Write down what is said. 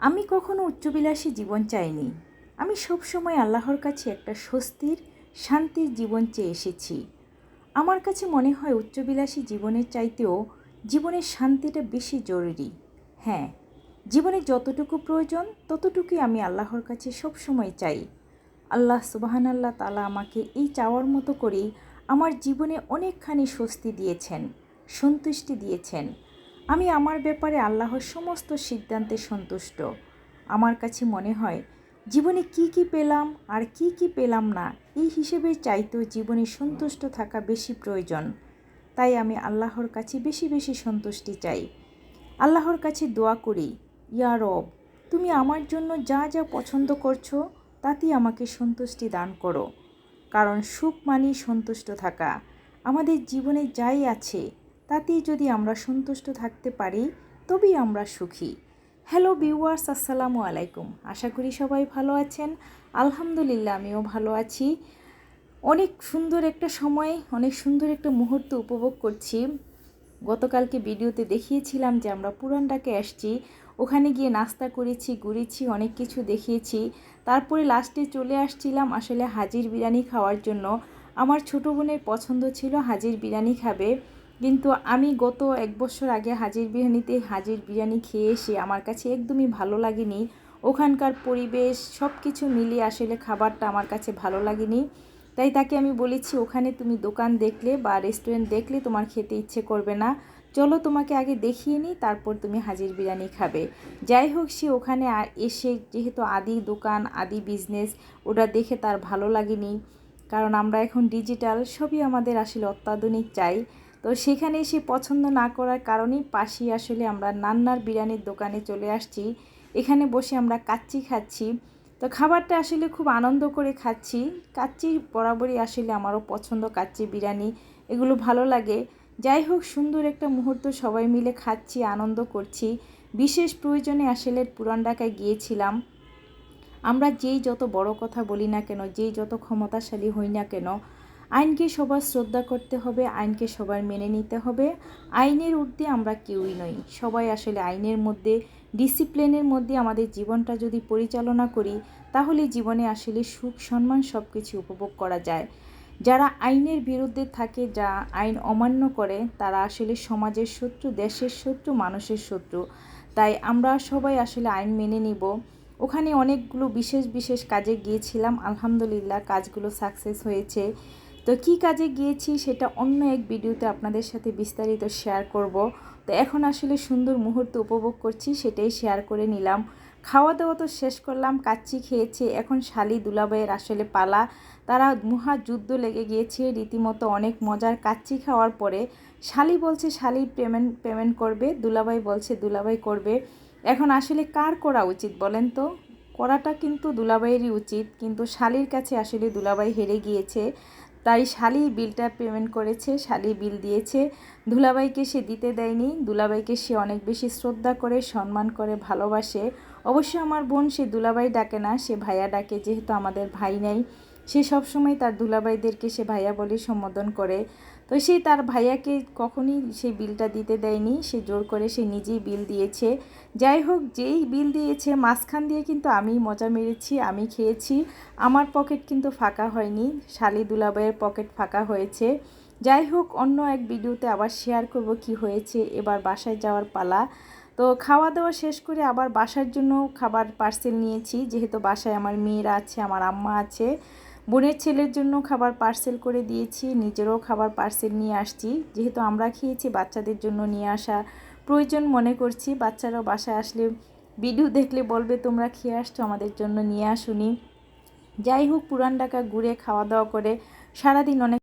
আমি কখনো উচ্চবিলাসী জীবন চাইনি। আমি সবসময় আল্লাহর কাছে একটা স্বস্তির, শান্তির জীবন চেয়ে এসেছি। আমার কাছে মনে হয় উচ্চবিলাসী জীবনের চাইতেও জীবনের শান্তিটা বেশি জরুরি। হ্যাঁ জীবনে যতটুকু প্রয়োজন, ততটুকুই আমি আল্লাহর কাছে সবসময় চাই। আল্লাহ সুবাহান আল্লাহ তালা আমাকে এই চাওয়ার মতো করেই আমার জীবনে অনেকখানি স্বস্তি দিয়েছেন, সন্তুষ্টি দিয়েছেন। আমি আমার ব্যাপারে আল্লাহর সমস্ত সিদ্ধান্তে সন্তুষ্ট। আমার কাছে মনে হয়, জীবনে কি কি পেলাম আর কি কি পেলাম না, এই হিসেবে চাইতেও জীবনে সন্তুষ্ট থাকা বেশি প্রয়োজন। তাই আমি আল্লাহর কাছে বেশি বেশি সন্তুষ্টি চাই। আল্লাহর কাছে দোয়া করি, ইয়া রব, তুমি আমার জন্য যা যা পছন্দ করছ, তাতেই আমাকে সন্তুষ্টি দান করো। কারণ সুখ মানেই সন্তুষ্ট থাকা। আমাদের জীবনে যাই আছে তাতেই যদি আমরা সন্তুষ্ট থাকতে পারি, তবেই আমরা সুখী। হ্যালো ভিউয়ার্স আসসালামু আলাইকুম। আশা করি সবাই ভালো আছেন। আলহামদুলিল্লাহ, আমিও ভালো আছি। অনেক সুন্দর একটা সময়, অনেক সুন্দর একটা মুহূর্ত উপভোগ করছি। গতকালকে ভিডিওতে দেখিয়েছিলাম যে আমরা পুরানটাকে আসছি। ওখানে গিয়ে নাস্তা করেছি, ঘুরেছি, অনেক কিছু দেখিয়েছি। তারপরে লাস্টে চলে আসছিলাম আসলে হাজির বিরিয়ানি খাওয়ার জন্য। আমার ছোটো বোনের পছন্দ ছিল হাজির বিরিয়ানি খাবে। কিন্তু আমি গত এক বছর আগে হাজির বিরিয়ানিতে হাজির বিরিয়ানি খেয়ে এসে আমার কাছে একদমই ভালো লাগেনি। ওখানকার পরিবেশ সব কিছু মিলিয়ে আসলে খাবারটা আমার কাছে ভালো লাগেনি। তাই তাকে আমি বলেছি, ওখানে তুমি দোকান দেখলে বা রেস্টুরেন্ট দেখলে তোমার খেতে ইচ্ছে করবে না। চলো তোমাকে আগে দেখিয়ে নিই, তারপর তুমি হাজির বিরিয়ানি খাবে। যাই হোক, সে ওখানে এসে যেহেতু আদি দোকান, আদি বিজনেস ওটা দেখে তার ভালো লাগেনি। কারণ আমরা এখন ডিজিটাল সবই আমাদের আসলে অত্যাধুনিক চাই। তো সেখানে এসে পছন্দ না করার কারণেই পাশেই আসলে আমরা নান্নার বিরিয়ানির দোকানে চলে আসছি। এখানে বসে আমরা কাচ্চি খাচ্ছি। তো খাবারটা আসলে খুব আনন্দ করে খাচ্ছি। কাচ্চি বরাবরই আসলে আমারও পছন্দ কাচ্চি বিরিয়ানি। এগুলো ভালো লাগে। যাই হোক, সুন্দর একটা মুহূর্ত সবাই মিলে খাচ্ছি, আনন্দ করছি। বিশেষ প্রয়োজনে আসলে পুরান ঢাকায় গিয়েছিলাম। আমরা যেই যত বড় কথা বলি না কেন, যেই যত ক্ষমতাশালী হই না কেন আইনকে সবার শ্রদ্ধা করতে হবে, আইনকে সবার মেনে নিতে হবে। আইনের ঊর্ধ্বে আমরা কেউই নই। সবাই আসলে আইনের মধ্যে, ডিসিপ্লিনের মধ্যে আমাদের জীবনটা যদি পরিচালনা করি, তাহলে জীবনে আসলে সুখ, সম্মান সব কিছু উপভোগ করা যায়। যারা আইনের বিরুদ্ধে থাকে, যা আইন অমান্য করে, তারা আসলে সমাজের শত্রু, দেশের শত্রু, মানুষের শত্রু। তাই আমরা সবাই আসলে আইন মেনে নিব। ওখানে অনেকগুলো বিশেষ বিশেষ কাজে গিয়েছিলাম। আলহামদুলিল্লাহ, কাজগুলো সাকসেস হয়েছে। তো কি কাজে গিয়েছি সেটা অন্য এক ভিডিওতে আপনাদের সাথে বিস্তারিত শেয়ার করব। তো এখন আসলে সুন্দর মুহূর্ত উপভোগ করছি, সেটাই শেয়ার করে নিলাম। খাওয়া দাওয়া তো শেষ করলাম, কাচ্চি খেয়েছে, এখন শালি দুলাবাইয়ের আসলে পালা। তারা মহা যুদ্ধ লেগে গিয়েছে, রীতিমতো অনেক মজার কাচ্চি খাওয়ার পরে। শালি বলছে, শালি পেমেন্ট পেমেন্ট করবে। দুলাবাই বলছে দুলাবাই করবে। এখন আসলে কার করা উচিত বলেন তো? করাটা কিন্তু দুলাবাইয়েরই উচিত, কিন্তু শালির কাছে আসলে দুলাবাই হেরে গিয়েছে। তাই শালি বিলটা পেমেন্ট করেছে, শালি বিল দিয়েছে। দুলাবাইকে সে দিতে দেয়নি। দুলাবাইকে সে অনেক বেশি শ্রদ্ধা করে, সম্মান করে, ভালোবাসে। অবশ্য আমার বোন সে দুলাবাই ডাকে না, সে ভাইয়া ডাকে, যেহেতু আমাদের ভাই নাই। সে সবসময় তার দুলাবাইদেরকে সে ভাইয়া বলে সম্বোধন করে। তো সে তার ভাইয়াকে কখনই সেই বিলটা দিতে দেয়নি, সে জোর করে সে নিজেই বিল দিয়েছে। যাই হোক, যেই বিল দিয়েছে, মাঝখান দিয়ে কিন্তু আমি মজা মেরেছি, আমি খেয়েছি। আমার পকেট কিন্তু ফাঁকা হয়নি, শালি দুলাবাইয়ের পকেট ফাঁকা হয়েছে। যাই হোক, অন্য এক ভিডিওতে আবার শেয়ার করব কি হয়েছে, এবার বাসায় যাওয়ার পালা। তো খাওয়া দাওয়া শেষ করে আবার বাসার জন্য খাবার পার্সেল নিয়েছি, যেহেতু বাসায় আমার মেয়েরা আছে, আমার আম্মা আছে। বোনের ছেলের জন্য খাবার পার্সেল করে দিয়েছি, নিজেরও খাবার পার্সেল নিয়ে আসছি। যেহেতু আমরা খেয়েছি, বাচ্চাদের জন্য নিয়ে আসা প্রয়োজন মনে করছি। বাচ্চারাও বাসায় আসলে ভিডিও দেখলে বলবে, তোমরা খেয়ে আসছো, আমাদের জন্য নিয়ে আসুনি। যাই হোক, পুরান ঢাকা ঘুরে খাওয়া দাওয়া করে সারাদিন অনেক